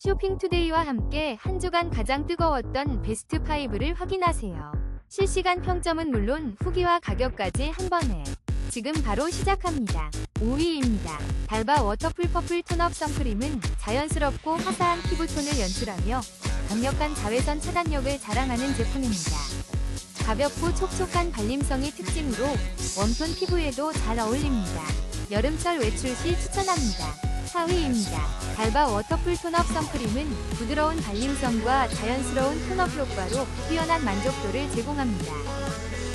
쇼핑투데이와 함께 한 주간 가장 뜨거웠던 베스트 5를 확인하세요. 실시간 평점은 물론 후기와 가격까지 한 번에. 지금 바로 시작합니다. 5위입니다. 달바 워터풀 퍼플 톤업 선크림은 자연스럽고 화사한 피부톤을 연출하며 강력한 자외선 차단력을 자랑하는 제품입니다. 가볍고 촉촉한 발림성이 특징으로 웜톤 피부에도 잘 어울립니다. 여름철 외출 시 추천합니다. 4위입니다. 달바 워터풀 톤업 선크림은 부드러운 발림성과 자연스러운 톤업 효과로 뛰어난 만족도를 제공합니다.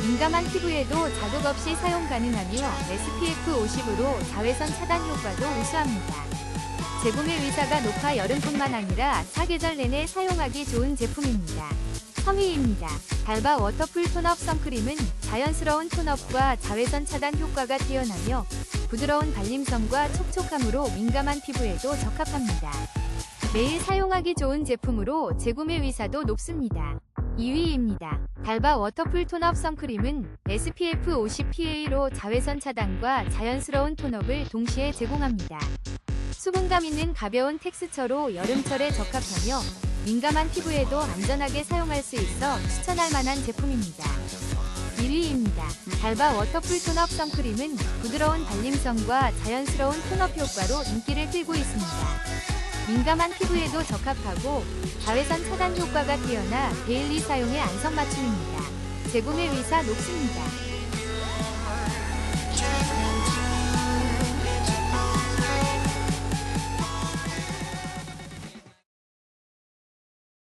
민감한 피부에도 자극 없이 사용 가능하며 SPF 50으로 자외선 차단 효과도 우수합니다. 제공의 의사가 높아 여름뿐만 아니라 사계절 내내 사용하기 좋은 제품입니다. 3위입니다. 달바 워터풀 톤업 선크림은 자연스러운 톤업과 자외선 차단 효과가 뛰어나며 부드러운 발림성과 촉촉함으로 민감한 피부에도 적합합니다. 매일 사용하기 좋은 제품으로 재구매 의사도 높습니다. 2위입니다. 달바 워터풀 톤업 선크림은 SPF 50 PA로 자외선 차단과 자연스러운 톤업을 동시에 제공합니다. 수분감 있는 가벼운 텍스처로 여름철에 적합하며 민감한 피부에도 안전하게 사용할 수 있어 추천할 만한 제품입니다. 1위입니다. 달바 워터풀 톤업 선크림은 부드러운 발림성과 자연스러운 톤업 효과로 인기를 끌고 있습니다. 민감한 피부에도 적합하고 자외선 차단 효과가 뛰어나 데일리 사용에 안성맞춤입니다. 제공의 의사 높습니다.